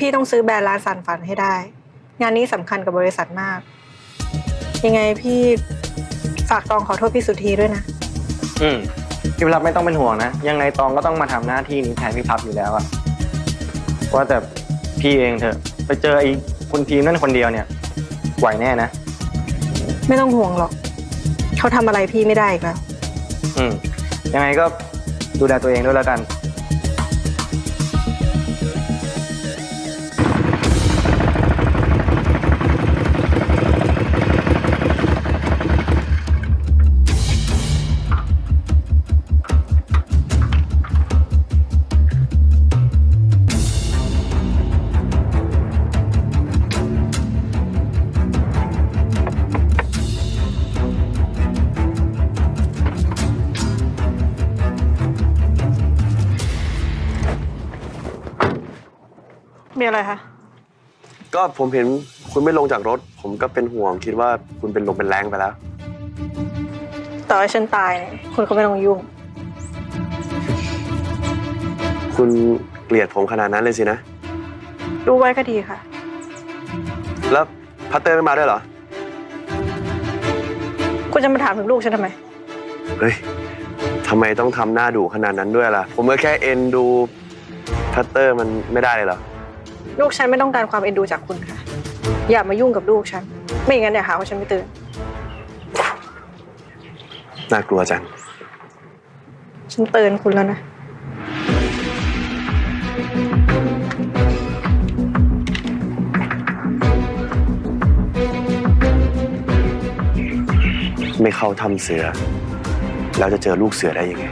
พี่ต้องซื้อแบรนด์ร้านสันฝันให้ได้ งานนี้สำคัญกับบริษัทมาก ยังไงพี่ฝากตองขอโทษพี่สุธีด้วยนะ อืมพี่พับไม่ต้องเป็นห่วงนะ ยังไงตองก็ต้องมาทำหน้าที่นี้แทนพี่พับอยู่แล้วอะว่าแต่พี่เองเถอะ ไปเจอไอ้คุณพีมนั่นคนเดียวเนี่ยไหวแน่นะ ไม่ต้องห่วงหรอก เขาทำอะไรพี่ไม่ได้อีกแล้ว อืมยังไงก็ดูแลตัวเองด้วยแล้วกัน มีอะไรคะ ก็ผมเห็นคุณไม่ลงจากรถ ผมก็เป็นห่วงคิดว่าคุณเป็นลมเป็นแรงไปแล้ว ต่อให้ฉันตายเนี่ยคุณก็ไม่ต้องยุ่ง คุณเกลียดผมขนาดนั้นเลยสินะ รู้ไว้ก็ดีค่ะ แล้วพัตเตอร์ไม่มาด้วยเหรอ คุณจะมาถามถึงลูกฉันทำไม เฮ้ยทำไมต้องทำหน้าดุขนาดนั้นด้วยล่ะ ผมก็แค่เอ็นดูพัตเตอร์มันไม่ได้เลยเหรอ ลูกฉันไม่ต้องการความเอ็นดูจากคุณค่ะ อย่ามายุ่งกับลูกฉัน ไม่อย่างนั้นเดี๋ยวหาว่าฉันไม่เตือน น่ากลัวจัง ฉันเตือนคุณแล้วนะ ไม่เข้าทำเสือ แล้วจะเจอลูกเสือได้ยังไง